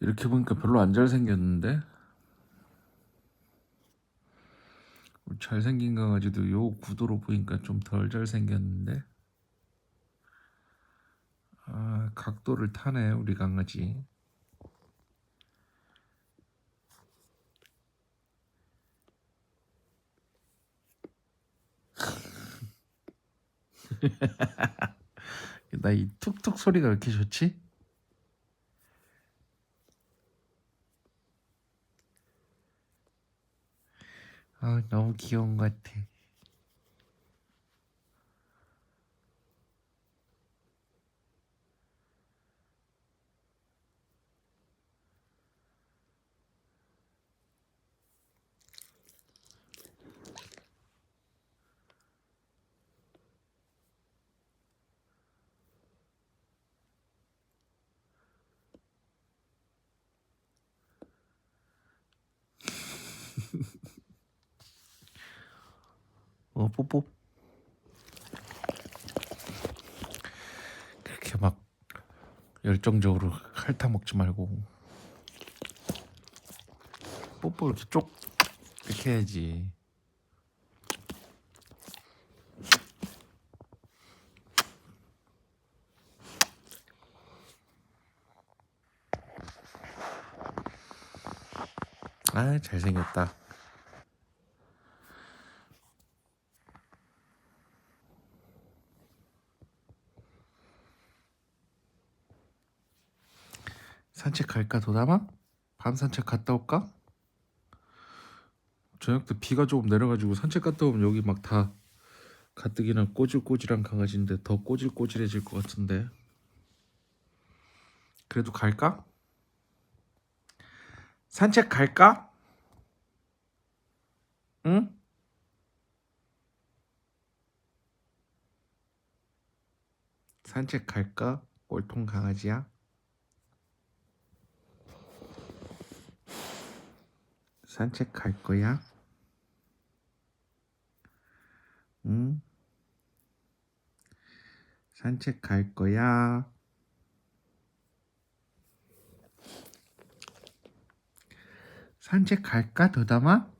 이렇게 보니까 별로 안 잘생겼는데? 잘생긴 강아지도 요 구도로 보니까 좀 덜 잘생겼는데? 아 각도를 타네 우리 강아지 나 이 툭툭 소리가 왜 이렇게 좋지? 아 너무 귀여운 것 같아. 어 뽀뽀. 그렇게 막 열정적으로 핥아 먹지 말고 뽀뽀 이렇게 쪽 이렇게 해야지. 아 잘생겼다. 산책 갈까 도담아? 밤 산책 갔다 올까? 저녁 때 비가 조금 내려가지고 산책 갔다 오면 여기 막 다 가뜩이나 꼬질꼬질한 강아지인데 더 꼬질꼬질해질 것 같은데 그래도 갈까? 산책 갈까? 응? 산책 갈까? 꼴통 강아지야? 산책 갈 거야? 응? 산책 갈 거야? 산책 갈까, 더담아?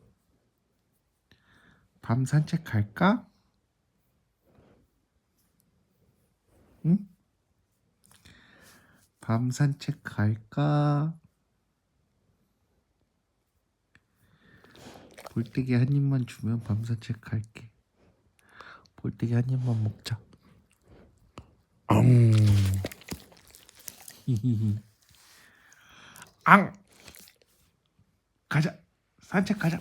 밤 산책 갈까? 응? 밤 산책 갈까? 볼때기 한 입만 주면 밤 산책 갈게. 볼때기 한 입만 먹자. 앙. 앙. 가자. 산책 가자.